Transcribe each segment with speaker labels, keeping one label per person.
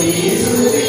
Speaker 1: Jesus.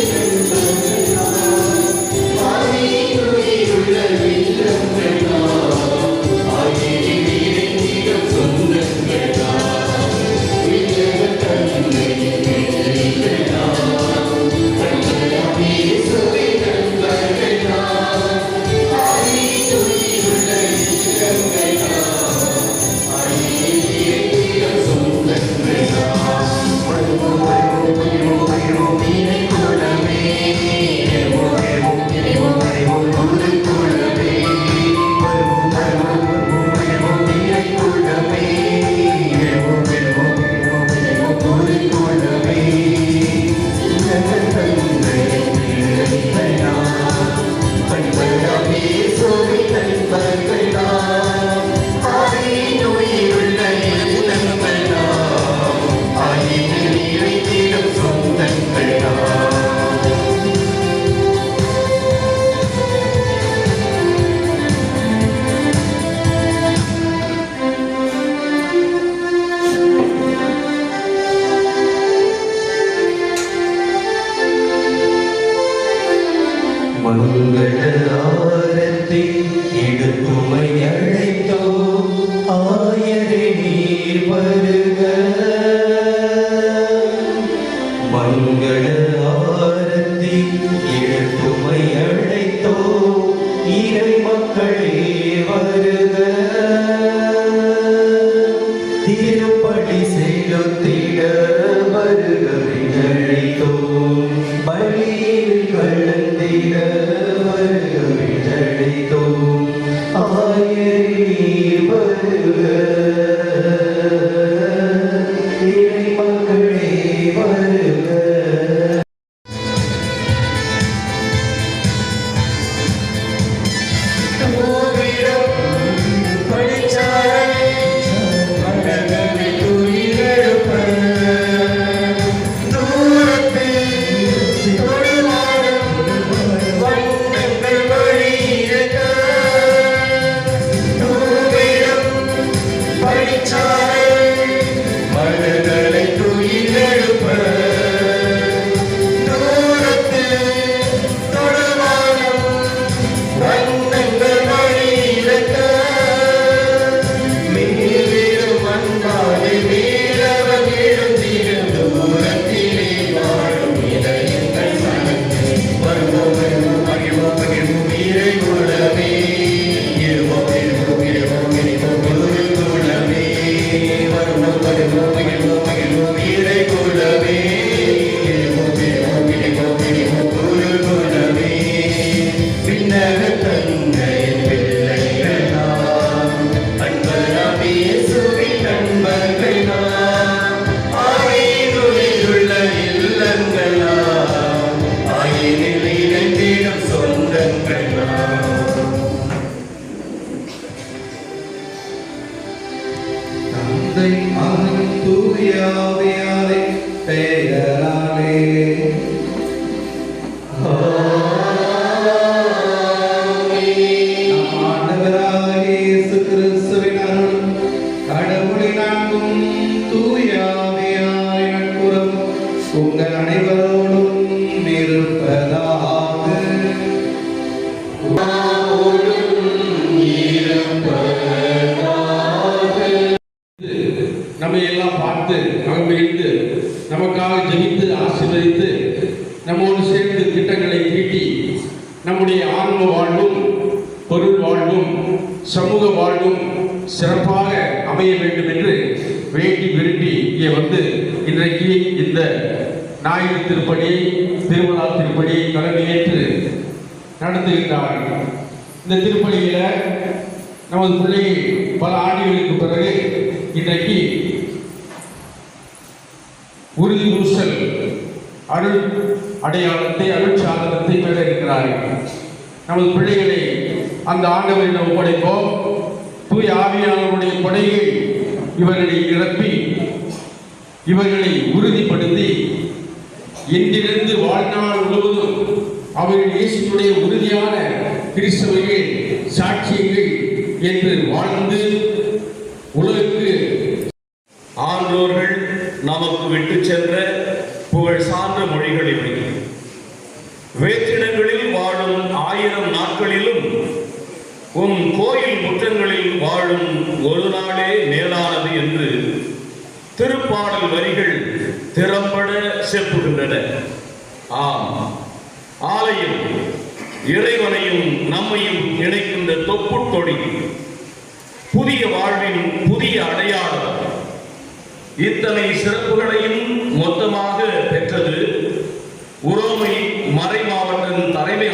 Speaker 1: பாடல்கள் இந்த திருப்பலியில் நமது பிள்ளை பல ஆண்டுகளுக்கு பிறகு இன்றைக்கு உறுதி ஊசல் அருள் அடையாளத்தை அருள் பெற இருக்கிறார்கள். நமது பிள்ளைகளை அந்த ஆண்டவரிடம் ஒப்படைப்போம். தூய் ஆவியாளருடைய கொடையை இவர்களை நிரப்பி இவர்களை உறுதிப்படுத்தி இன்றிருந்து வாழ்நாள் முழுவதும் அவர்கள் இயேசுடைய உறுதியான கிறிஸ்தவர்கள் சாட்சியங்கள் என்று வாழ்ந்து
Speaker 2: உலகிற்கு நினைக்கின்ற இணைக்கின்ற புதிய வாழ்வின் புதிய அடையாளம். இத்தனை சிறப்புகளையும் மொத்தமாக பெற்றது உரோமை மறை மாவட்டம் தலைமை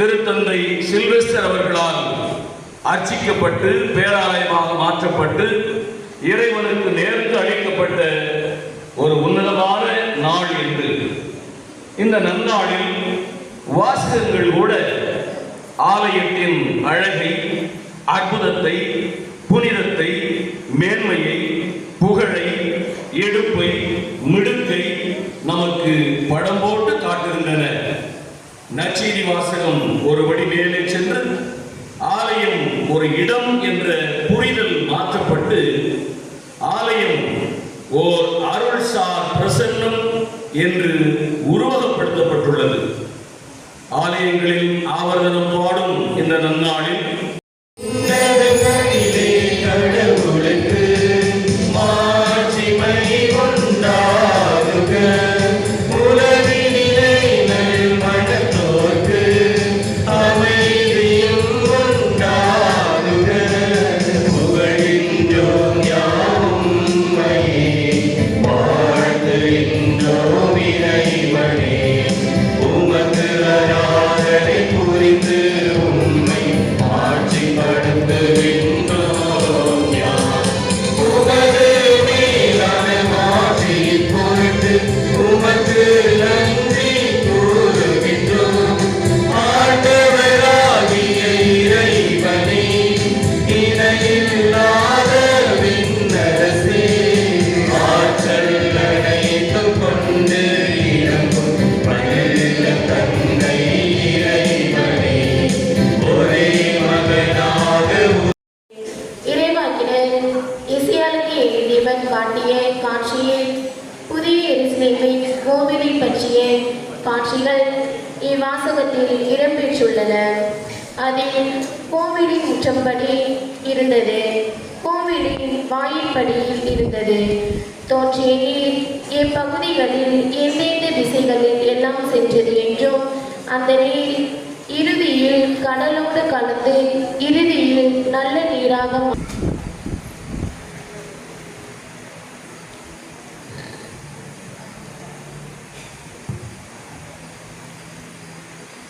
Speaker 2: திருத்தந்தை சில்வெஸ்டர் அவர்களால் அர்ச்சிக்கப்பட்டு பேராலயமாக மாற்றப்பட்டு இறைவனுக்கு நேர்ந்து அளிக்கப்பட்ட ஒரு உன்னதமான நாள் என்று. இந்த நன்னாளில் வாசகங்கள் கூட ஆலயத்தின் அழகை அற்புதத்தை புனிதத்தை மேன்மையை புகழை எடுப்பை மிடுக்கை நமக்கு படம் போட்டு காட்டுகின்றன. நச்சீதி வாசகம் ஒருபடி மேலே சென்று ஆலயம் ஒரு இடம் என்ற புரிதல் மாற்றப்பட்டு ஆலயம் ஓர் அருள்சார் பிரசன்னம் என்று
Speaker 3: சென்றது என்றும் அந்த நீர் இறுதியில் கடலோடு கலந்து இறுதியில் நல்ல நீராக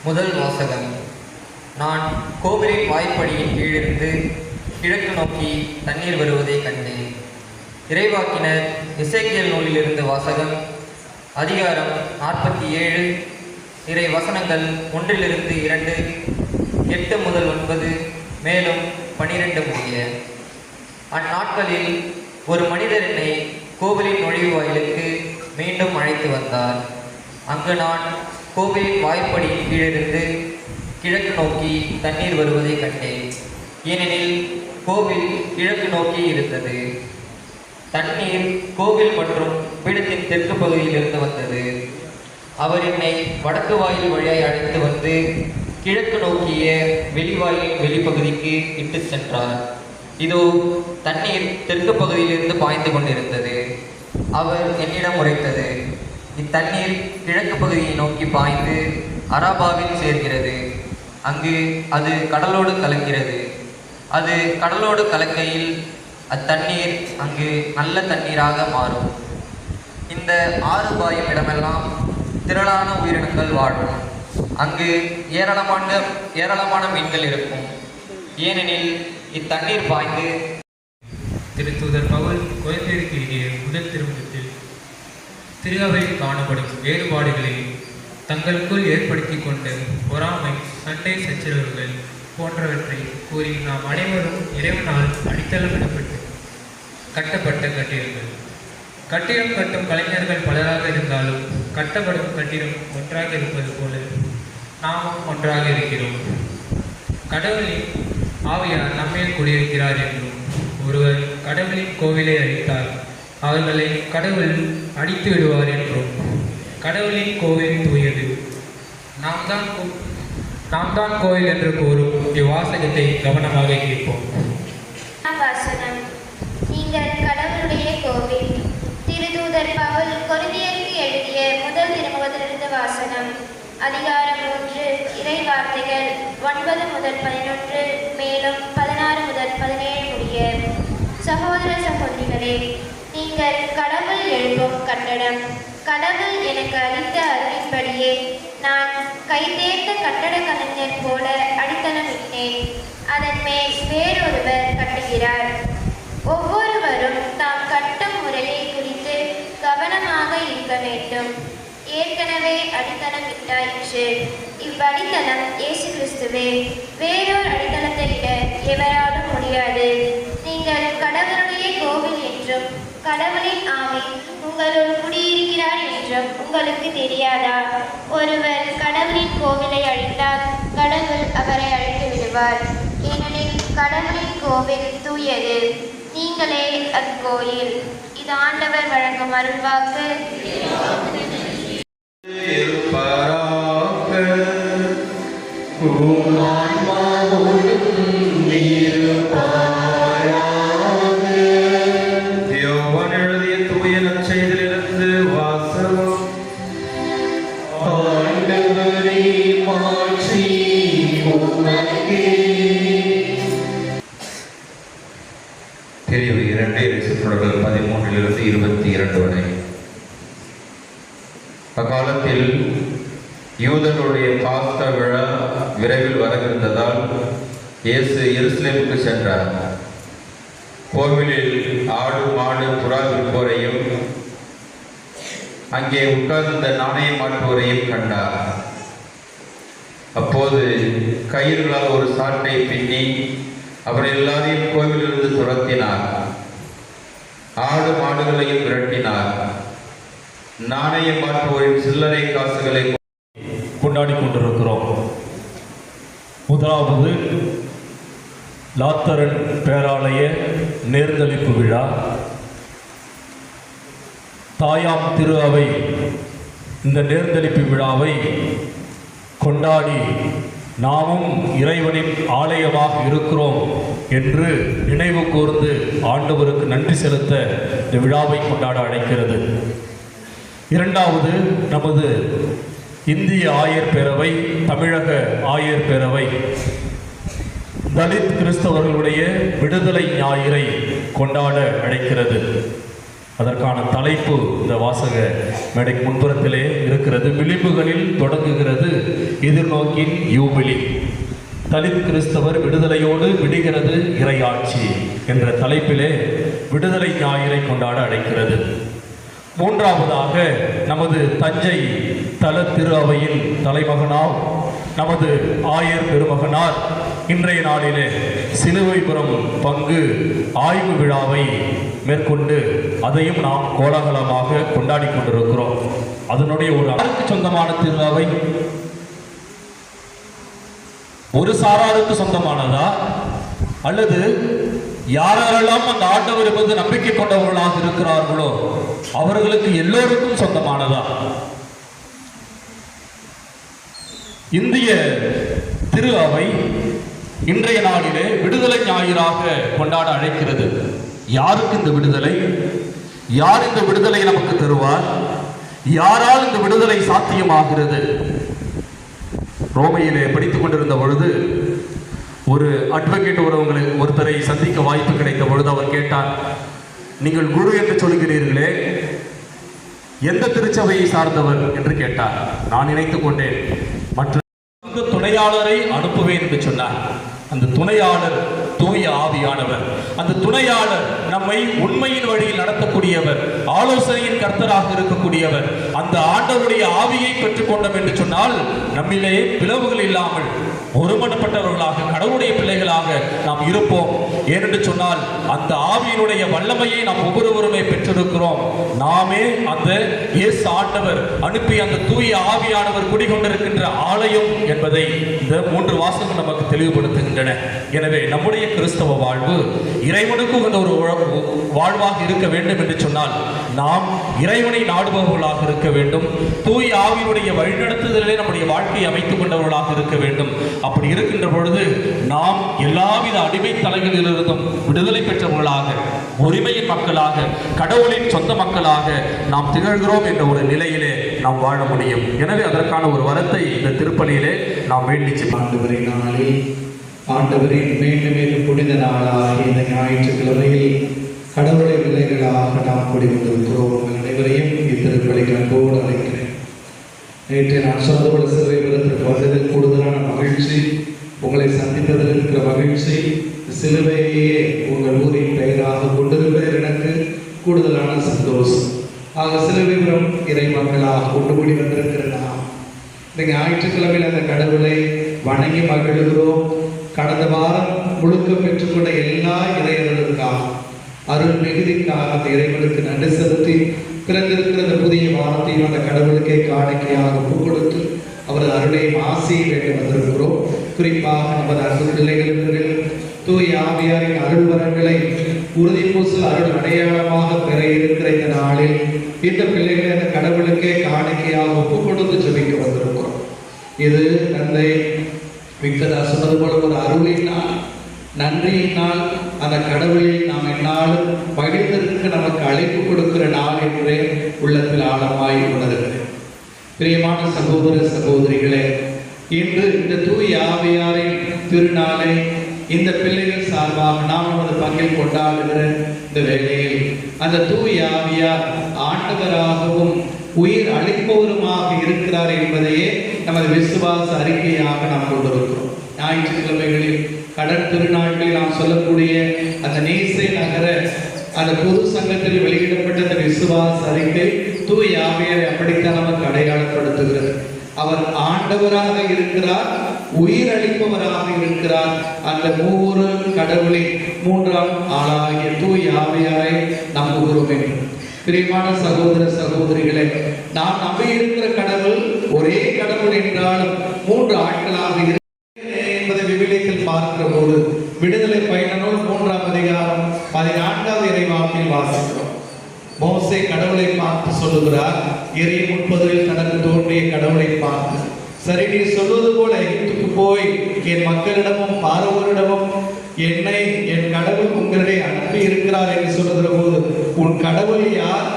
Speaker 4: முதல் வாசகம். நான் கோவிலின் வாய்ப்படியின் கீழிருந்து கிழக்கு நோக்கி தண்ணீர் வருவதை கண்டேன். இறைவாக்கினர் இசைக்கியல் நூலிலிருந்து வாசகம் அதிகாரம் நாற்பத்தி ஏழு. இறை வசனங்கள் ஒன்றிலிருந்து இரண்டு எட்டு முதல் ஒன்பது மேலும் பனிரெண்டு முடிய. அந்நாட்களில் ஒரு மனிதர் என்னை கோவிலின் நுழைவு வாயிலுக்கு மீண்டும் அழைத்து வந்தார். அங்கு நான் கோவிலின் வாய்ப்படியின் கீழிருந்து கிழக்கு நோக்கி தண்ணீர் வருவதை கண்டேன். ஏனெனில் கோவில் கிழக்கு நோக்கி இருந்தது. தண்ணீர் கோவில் மற்றும் பீடத்தின் தெற்கு பகுதியில் இருந்து வந்தது. அவர் என்னை வடக்கு வாயில் வழியாய் அழைத்து வந்து கிழக்கு நோக்கிய வெளிவாயிலின் வெளிப்பகுதிக்கு இட்டு சென்றார். இதோ தண்ணீர் தெற்கு பகுதியிலிருந்து பாய்ந்து கொண்டிருந்தது. அவர் என்னிடம் உரைத்தது இத்தண்ணீர் கிழக்கு பகுதியை நோக்கி பாய்ந்து அராபாவில் சேர்கிறது. அங்கு அது கடலோடு கலக்கிறது. அது கடலோடு கலக்கையில் அத்தண்ணீர் அங்கு நல்ல தண்ணீராக மாறும். இந்த ஆறு பாயும் இடமெல்லாம் திரளான உயிரினங்கள் வாழும். அங்கு ஏராளமான ஏராளமான மீன்கள் இருக்கும். ஏனெனில் இத்தண்ணீர் பாய்ந்து
Speaker 5: திருத்தூதர் பவுல் குழந்தைக்கு இடையே முதல் திருமணத்தில் திருவையில் காணப்படும் வேறுபாடுகளை தங்களுக்குள் ஏற்படுத்தி கொண்ட பொறாமை சண்டை சச்சரவுகள் போன்றவற்றை கூறி நாம் அனைவரும் இறைவனால் அடித்தளமிடப்பட்டு கட்டப்பட்ட கட்டிடங்கள். கட்டிடம் கட்டும் கலைஞர்கள் பலராக இருந்தாலும் கட்டப்படும் கட்டிடம் ஒன்றாக இருப்பது போல நாமும் ஒன்றாக இருக்கிறோம். கடவுளின் ஆவியார் நம்மேல் குடியிருக்கிறார் என்றும் ஒருவர் கடவுளின் கோவிலை அழித்தார் அவர்களை கடவுள் அடித்து விடுவார் என்றும். கடவுளின் கோவில் தூயது. நாம் தான் கோ- நாம் தான் கோவில் என்று கூறும் இவ்வாசகத்தை கவனமாக கேட்போம்
Speaker 3: வாசனம் நீங்கள் கடவுளுடைய கோவில் திருதூதர் பவுல் கொரிந்தியருக்கு எழுதிய முதல் திருமுகத்திலிருந்து அதிகாரம் மூன்று இறை வார்த்தைகள் ஒன்பது முதல் பதினொன்று மேலும் பதினாறு முதல் பதினேழு முடிய. சகோதர சகோதரிகளே நீங்கள் கடவுள் எழுப்பும் கட்டடம். கடவுள் எனக்கு அளித்த அறிவின்படியே நான் கைதேர்ந்த கட்டட கலைஞர் போல அடித்தளமிட்டேன் அதன் மேல் வேறொருவர் கட்டுகிறார். ஒவ்வொருவரும் தாம் கட்டும் முறையை குறித்து கவனமாக இருக்க வேண்டும். ஏற்கனவே அடித்தளம் விட்டாயிற்று இவ்வடித்தளம் இயேசு கிறிஸ்துவே வேறொரு அடித்தளத்தை விட எவராலும் முடியாது. நீங்கள் கடவுளுடைய கோவில் என்றும் கடவுளின் ஆவி உங்களுள் குடியிருக்கிறார் என்றும் உங்களுக்கு தெரியாதா? ஒருவர் கடவுளின் கோவிலை அழித்தால் கடவுள் அவரை அழித்து விடுவார். ஏனெனில் கடவுளின் கோவில் தூயது. நீங்களே அக்கோயில். இது ஆண்டவர் வழங்கும் அருள்வாக்கு.
Speaker 6: ਕਿਰਪਾ ਰੱਖ ਹੂ சில்லறை
Speaker 7: கொண்டாடி கொண்டிருக்கிறோம். முதலாவது லாத்தரன் பேராலய நேர்ந்தளிப்பு விழா. தாயாம் திரு அவை இந்த நேர்ந்தளிப்பு விழாவை கொண்டாடி நாமும் இறைவனின் ஆலயமாக இருக்கிறோம் என்று நினைவு கூர்ந்து ஆண்டவருக்கு நன்றி செலுத்த இந்த விழாவை கொண்டாட அழைக்கிறது. இரண்டாவது நமது இந்திய ஆயர் பேரவை தமிழக ஆயர் பேரவை தலித் கிறிஸ்தவர்களுடைய விடுதலை ஞாயிறை கொண்டாட அழைக்கிறது. அதற்கான தலைப்பு இந்த வாசக மேடைக்கு முன்புறத்திலே இருக்கிறது. விளிம்புகளில் தொடங்குகிறது எதிர்நோக்கின் யூபிலி. தலித் கிறிஸ்தவர் விடுதலையோடு விடுகிறது இறையாட்சி என்ற தலைப்பிலே விடுதலை ஞாயிறை கொண்டாட அழைக்கிறது. மூன்றாவதாக நமது தஞ்சை தல திரு அவையில் தலைமகனார் நமது ஆயர் பெருமகனார். இன்றைய நாளிலே சிலுவைபுரம் பங்கு ஆய்வு விழாவை மேற்கொண்டு அதையும் நாம் கோலாகலமாக கொண்டாடி கொண்டிருக்கிறோம். அதனுடைய ஒரு யாருக்கு சொந்தமான திரு ஒரு சாராருக்கு சொந்தமானதா? அல்லது யாரெல்லாம் அந்த ஆண்டவர் மீது நம்பிக்கை கொண்டவர்களாக இருக்கிறார்களோ அவர்களுக்கு எல்லோருக்கும் சொந்தமானதா? இந்திய திரு அவை இன்றைய நாளிலே விடுதலை ஞாயிறாக கொண்டாட அழைக்கிறது. யாருக்கு இந்த விடுதலை? யார் இந்த விடுதலை நமக்கு தருவார்? யாரால் இந்த விடுதலை சாத்தியமாகிறது? ரோமையிலே படித்துக் கொண்டிருந்த பொழுது ஒரு அட்வொகேட் உறவுகளை ஒருத்தரை சந்திக்க வாய்ப்பு கிடைத்த பொழுது அவர் கேட்டார் நீங்கள் குரு என்று சொல்கிறீர்களே எந்த திருச்சபையை சார்ந்தவர்? என்று கேட்டார். நான் நினைத்துக் கொண்டேன். மற்ற துணையாளரை அனுப்புவேன் என்று சொன்னார். அந்த துணையாளர் தூய ஆவியானவர். அந்த துணையாளர் நம்மை உண்மையின் வழியில் நடத்தக்கூடியவர் ஆலோசனையின் கர்த்தராக இருக்கக்கூடியவர். அந்த ஆண்டவருடைய ஆவியை பெற்றுக்கொண்டோம் என்று சொன்னால் நம்மிலே பிளவுகள் இல்லாமல் ஒருமனப்பட்டவர்களாக கடவுளுடைய பிள்ளைகளாக நாம் இருப்போம். ஏனென்று சொன்னால் அந்த ஆவியினுடைய வல்லமையை நாம் ஒவ்வொருவருமே பெற்றிருக்கிறோம். நாமே அந்த இயேசு ஆண்டவர் அனுப்பி அந்த தூய ஆவியானவர் குடிகொண்டிருக்கின்ற ஆலயம் என்பதை இந்த மூன்று வாசகம் நமக்கு தெளிவுபடுத்துகின்றன. எனவே நம்முடைய கிறிஸ்தவ வாழ்வு இறைவனுக்கு உகந்த ஒரு வாழ்வாக இருக்க வேண்டும் என்று சொன்னால் நாம் இறைவனை நாடுபவர்களாக இருக்க வேண்டும். தூய ஆவியினுடைய வழிநடத்துதலே நம்முடைய வாழ்க்கையை அமைத்துக் கொண்டவர்களாக இருக்க வேண்டும். அப்படி இருக்கின்ற பொழுது நாம் எல்லாவித அடிமை தலைகளிலிருந்தும் விடுதலை பெற்றவர்களாக உரிமையின் மக்களாக கடவுளின் சொந்த மக்களாக நாம் திகழ்கிறோம் என்ற ஒரு நிலையிலே நாம் வாழ முடியும் எனவே அதற்கான ஒரு வரத்தை இந்த திருப்பலியிலே நாம் வேண்டிச்சு செல்வோம்.
Speaker 8: நாளே ஆண்டவரின் மீண்டும் மீண்டும் புனித நாளாக இந்த ஞாயிற்றுக்கிழமையில் கடவுளை விலைகளாக நாம் கூடி வந்திருக்கிறோம் அனைவரையும் இத்திருப்பலிக்கு அன்போடு அழைக்கிறேன் நேற்று நான் சொந்த போல சிறுவை வந்ததில் கூடுதலான மகிழ்ச்சி. உங்களை சந்தித்ததில் இருக்கிற மகிழ்ச்சி. சிலுவையே உங்கள் ஊரின் பெயராக கொண்டிருப்பதில் எனக்கு கூடுதலான சந்தோஷம். ஆக சிலுவைபுரம் இறை மக்களாக கொண்டு கூடி வந்திருக்கிற நாம் இந்த ஞாயிற்றுக்கிழமையில் அந்த கடவுளை வணங்கி மகிழ்கிறோம். கடந்த வாரம் முழுக்க பெற்றுக்கொண்ட எல்லா இறைவர்களுக்காக அருள் மிகுதிக்காக அந்த இறைவனுக்கு நன்றி செலுத்தி பிறந்திருக்கிற அந்த புதிய வாரத்தையும் அந்த கடவுளுக்கே காணிக்கையாக கொடுத்து அவரது அருளையும் ஆசையை வேண்டும் வந்திருக்கிறோம். குறிப்பாக நமது அரசு பிள்ளைகளுக்கு தூய் ஆவியாரின் அருள் வரங்களை உறுதி பூசல் அருள் அடையாளமாக பெற இருக்கிற இந்த நாளில் இந்த பிள்ளைகளை அந்த கடவுளுக்கே காணிக்கையாக ஒப்பு கொடுத்து ஜபிக்க வந்திருக்கிறோம். இது தந்தை விக்டரா சொன்னது போல ஒரு அருளினால் நாள் அந்த கடவுளை நாம் என்னாலும் பகிர்ந்திருக்க நமக்கு அழைப்பு கொடுக்கிற நாள் என்றே உள்ளத்தில் ஆழமாய் உணர்கிறேன். பிரியமான சகோதர சகோதரிகளே இன்று இந்த தூய் ஆவியாரின் திருநாளை இந்த பிள்ளைகள் சார்பாக நாம் நமது பங்கில் கொண்டாடுகிற இந்த வேளையில் அந்த தூய் ஆவியார் ஆண்டவராகவும் உயிர் அளிப்பவருமாக இருக்கிறார் என்பதையே நமது விசுவாச அறிக்கையாக நாம் கொண்டிருக்கிறோம். ஞாயிற்றுக்கிழமைகளில் கடல் திருநாட்களில் நாம் சொல்லக்கூடிய அந்த நீசை நகர அந்த பொது சங்கத்தில் வெளியிடப்பட்ட அந்த விசுவாச அறிக்கை தூய் ஆவியரை அப்படித்தான் நமக்கு அடையாளப்படுத்துகிறது அவர் ஆண்டவராக இருக்கிறார் உயிரளிப்பவராக இருக்கிறார். அந்த மூவரு கடவுளின் மூன்றாம் ஆளாகிய தூய் ஆவியாரை நம்புகிறோம் பிரியமான சகோதர சகோதரிகளே நாம் நம்பியிருக்கிற கடவுள் ஒரே கடவுள் என்றாலும் மூன்று ஆட்களாக என்பதை விவிலியத்தில் பார்க்கிற போது விடுதலை பயண நூல் மூன்றாம் அதிகாரம் பதினான்காவது இறைவாக்கில் வாசிக்கிறோம். மோசை கடவுளை பார்த்து சொல்லுகிறார். இறை முப்பதில் தனக்கு தோன்றிய கடவுளை பார்த்து. சரி நீ சொல்வது போல எகிப்துக்கு போய் என் மக்களிடமும் பார்வோரிடமும் என்னை என் கடவுள் உங்களிடையே அனுப்பி இருக்கிறார் என்று சொல்லுகிற போது உன் கடவுள் யார்?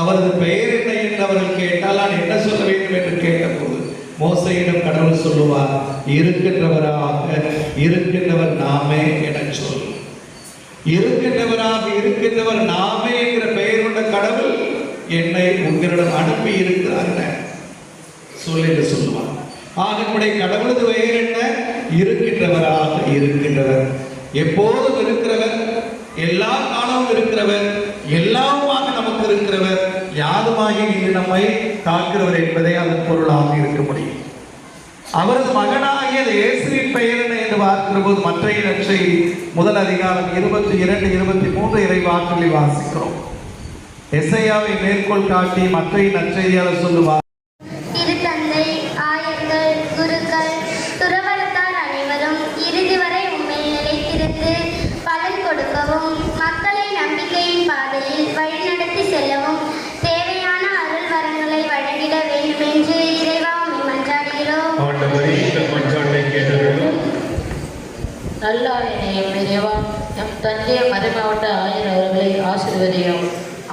Speaker 8: அவரது பெயர் என்ன என்று அவர்கள் கேட்டால் நான் என்ன சொல்ல வேண்டும் என்று கேட்டபோது மோசையிடம் கடவுள் சொல்லுவார் இருக்கின்றவராக இருக்கின்றவர் நாமே என சொல்லுவார் இருக்கின்றவராக இருக்கின்றவர் நாமே என்கிற பெயர் கொண்ட கடவுள் என்னை உங்களிடம் அனுப்பி இருக்கிறார் சொல் என்று சொல்லுவார். ஆக நம்முடைய கடவுளது பெயர் என்ன? இருக்கின்றவராக இருக்கின்றவர். எப்போதும் இருக்கிறவர் எல்லா காலமும் இருக்கிறவர் எல்லாமாக நமக்கு இருக்கிறவர் யாருமாக இங்கு நம்மை காக்கிறவர் என்பதே அதன் பொருளாக இருக்க முடியும். அவரது மகனாகிய இயேசுவின் பெயர் என்ன என்று பார்க்கிற போது மற்ற நற்செய்தி முதல் அதிகாரம் இருபத்தி இரண்டு இருபத்தி மூன்று இறை வாக்குகளை வாசிக்கிறோம். எஸ்ஐயாவை மேற்கோள் காட்டி மற்ற நற்செய்தியாளர் சொல்லுவார்.
Speaker 9: நல்லாயினையும் இறைவா நம் தஞ்சை மறைமாவட்ட ஆயர் அவர்களை ஆசிர்வதியும்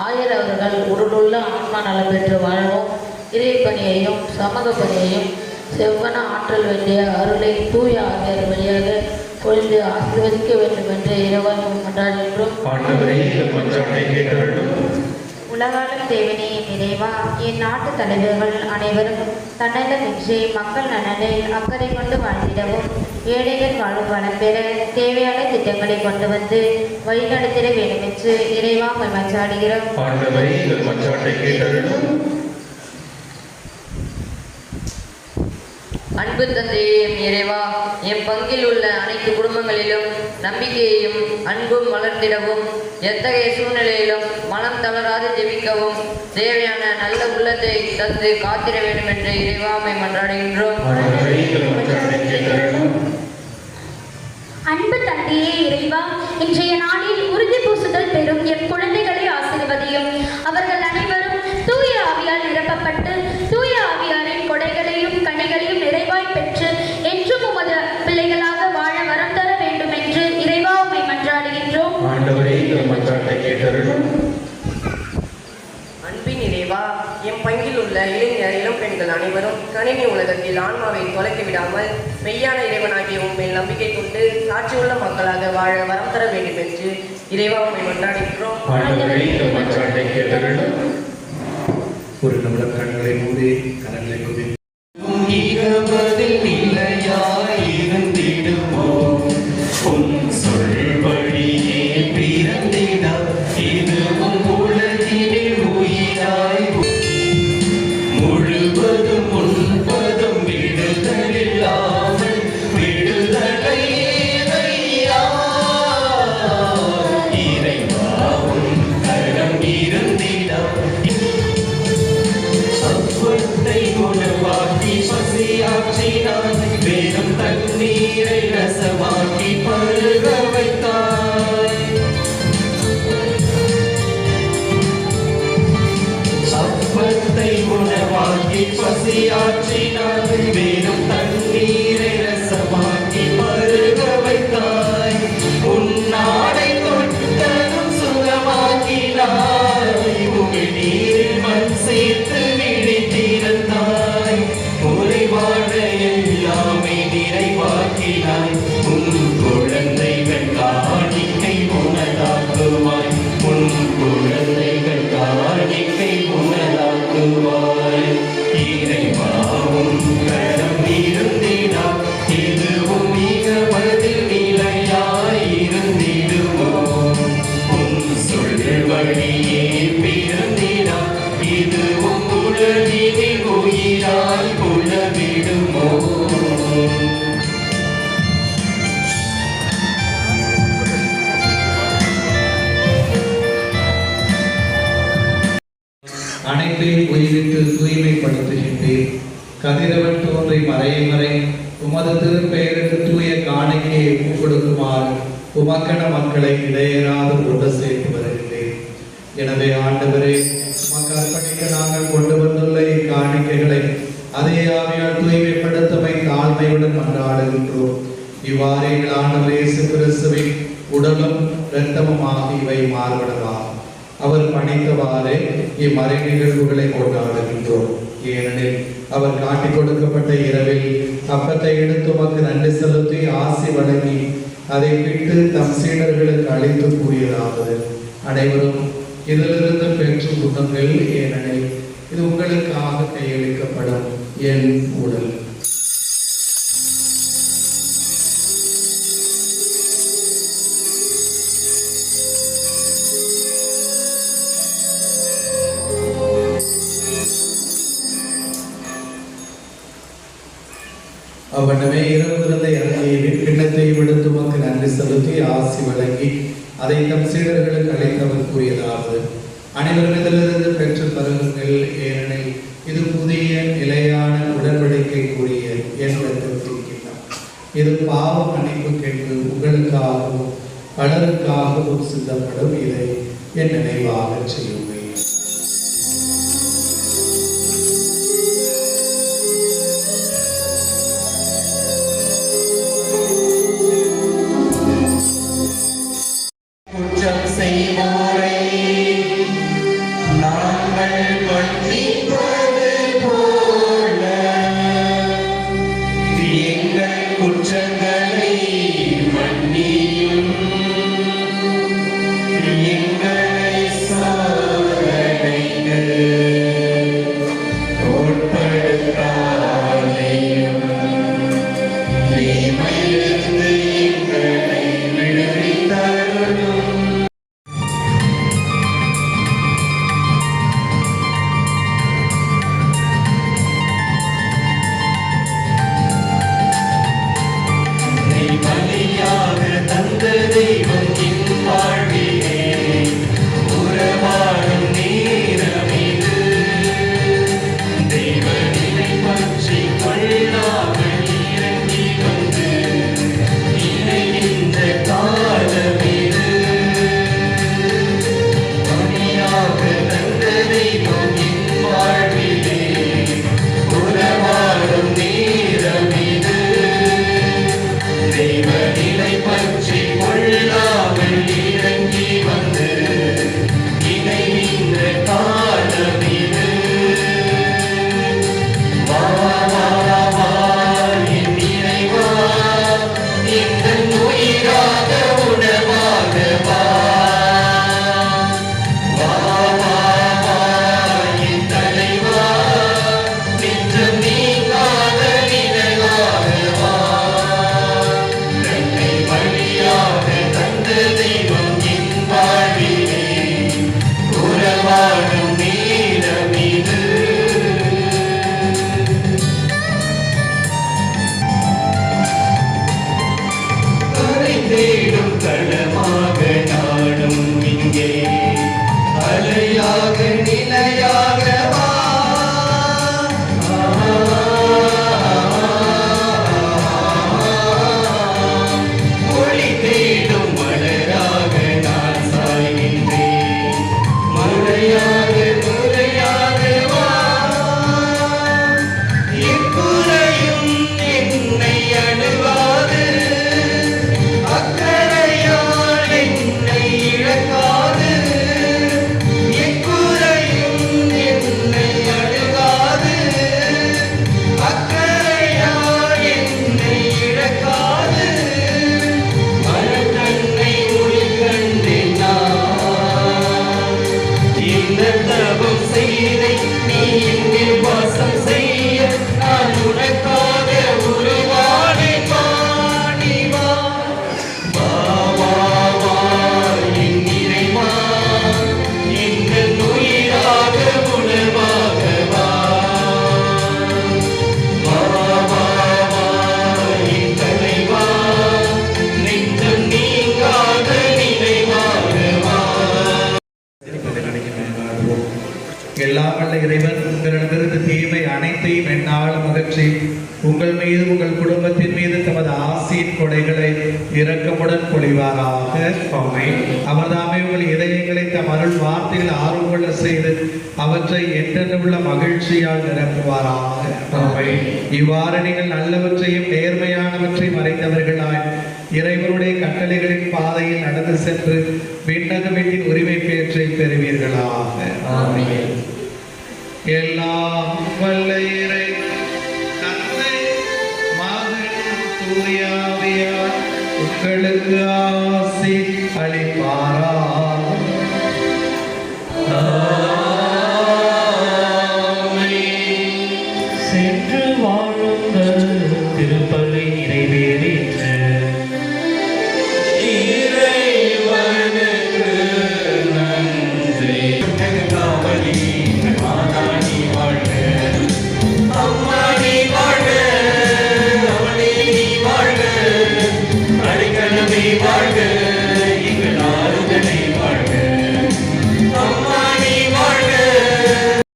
Speaker 9: ஆயர் அவர்கள் உடலுள்ள ஆன்மா நலம் பெற்று வாழவும் இறைப்பணியையும் சமூக பணியையும் செவ்வன ஆற்றல் வேண்டிய அருளை தூய ஆவியர் வழியாக பொழிந்து ஆசீர்வதிக்க வேண்டும் என்று இறைவன் கொண்டாடுகின்றோம்.
Speaker 3: உலகாலும் தேவனே இறைவா என் நாட்டு தலைவர்கள் அனைவரும் தன்னலமின்றி மக்கள் நலனில் அக்கறை கொண்டு வாழ்ந்திடவும். ஏழைகள் வாழும் வளம் பெற தேவையான திட்டங்களை கொண்டு வந்து வழிநடத்திட வேண்டும் என்று இறைவா
Speaker 10: கேட்டருளும்.
Speaker 11: அன்பு தந்தையே எம் இறைவா என் பங்கில் உள்ள அனைத்து குடும்பங்களிலும் நம்பிக்கையையும் அன்பும் வளர்ந்திடவும் எத்தகைய சூழ்நிலையிலும் மனம் தளராது ஜெபிக்கவும் தேவையான நல்ல உள்ளத்தை தந்து காத்திட வேண்டும் என்று இறைவாமை மன்றாடுகின்றோம்.
Speaker 12: அன்பு தந்தையே இறைவா இன்றைய நாளில் உறுதி பூசுதல் பெறும் என் குழந்தைகளை ஆசீர்வதியும். அவர்கள் அனைவரும் தூய ஆவியால் நிரப்பப்பட்டு தூய ஆவியாரின் கொடைகளையும் கனிகளையும் நிறைவாய் பெற்று என்றும் உமது பிள்ளைகளாக வாழ வரம் தர வேண்டும் என்று இறைவா உம்மை மன்றாடுகின்றோம்
Speaker 10: ஆண்டவரே எங்கள் மன்றாட்டை கேட்டருளும்
Speaker 13: அன்பின் இறைவா என் பங்கில் உள்ள இளைஞர் இளம் பெண்கள் அனைவரும் கணினி உலகத்தில் ஆன்மாவை தொலைக்க விடாமல் மெய்யான இறைவனாகிய உண்மையில் நம்பிக்கை கொண்டு காட்சியுள்ள மக்களாக வாழ வரம் தர வேண்டும் என்று இறைவா உண்மை கொண்டாடுகிறோம்
Speaker 8: ஒரு நிமிடம் கண்களை மூடி கரங்களை
Speaker 1: குவித்து Hallelujah, baby.
Speaker 8: அனைத்தையும் உயிரிட்டு தூய்மைப்படுத்துகின்றேன். கதிரவன் தோன்றி மறையும் வரை உமது திருப்பெயருக்கு தூய காணிக்கையை கொடுக்குமாறு உமக்கண மக்களை இடையேறாது கொண்டு சேர்த்து வருகின்றேன். எனவே ஆண்டவரே உமக்கு அர்ப்பணிக்க நாங்கள் கொண்டு வந்துள்ள இக்காணிக்கைகளை அதே ஆவியால் தூய்மைப்படுத்தமை தாழ்மையுடன் மன்றாடுகின்றோம். இவ்வாறு எங்கள் ஆண்டவர் இயேசு கிறிஸ்துவின் உடலும் இரத்தமுமாக இவை மாறுபடலாம். அவர் பணித்தவாறே இம்மறை நிகழ்வுகளை கொண்டாடுகின்றோம் ஏனெனில் அவர் காட்டிக் கொடுக்கப்பட்ட இரவில் அப்பத்தை எடுத்து உமக்கு நன்றி செலுத்தி ஆசி வழங்கி அதை விட்டு தம் சீடர்களுக்கு அளித்து கூறியதாவது. அனைவரும் இதிலிருந்து பெற்று உண்ணுங்கள் ஏனெனில் இது உங்களுக்காக கையளிக்கப்படும் என் உடல். அவனமே இருந்திருந்த இறங்கிய கிண்ணத்தை விடுத்து உமக்கு நன்றி செலுத்தி ஆசி வழங்கி அதை தம் சீடர்களுக்கு அழைத்தவர் கூறியதாவது அனைவரும் இதிலிருந்து பெற்று பருகுங்கள் ஏனெனில் இது புதிய நிலையான உடன்படிக்கைக்குரிய என் ரத்தத்திற்கின்றார் இது பாவ மன்னிப்பு கேட்டு உங்களுக்காகவும் பலருக்காகவும் சித்தப்படும் இதை என் நினைவாக செய்யும். மறைந்தவர்களாய் இறைவனுடைய கட்டளைகளின் பாதையில் நடந்து சென்று விண்ணக வீட்டின் உரிமை பேற்றை பெறுவீர்களாக எல்லாம் வல்ல இறை தந்தை மகன் தூயாவியார் உங்களுக்கு ஆசி அளிப்பாரா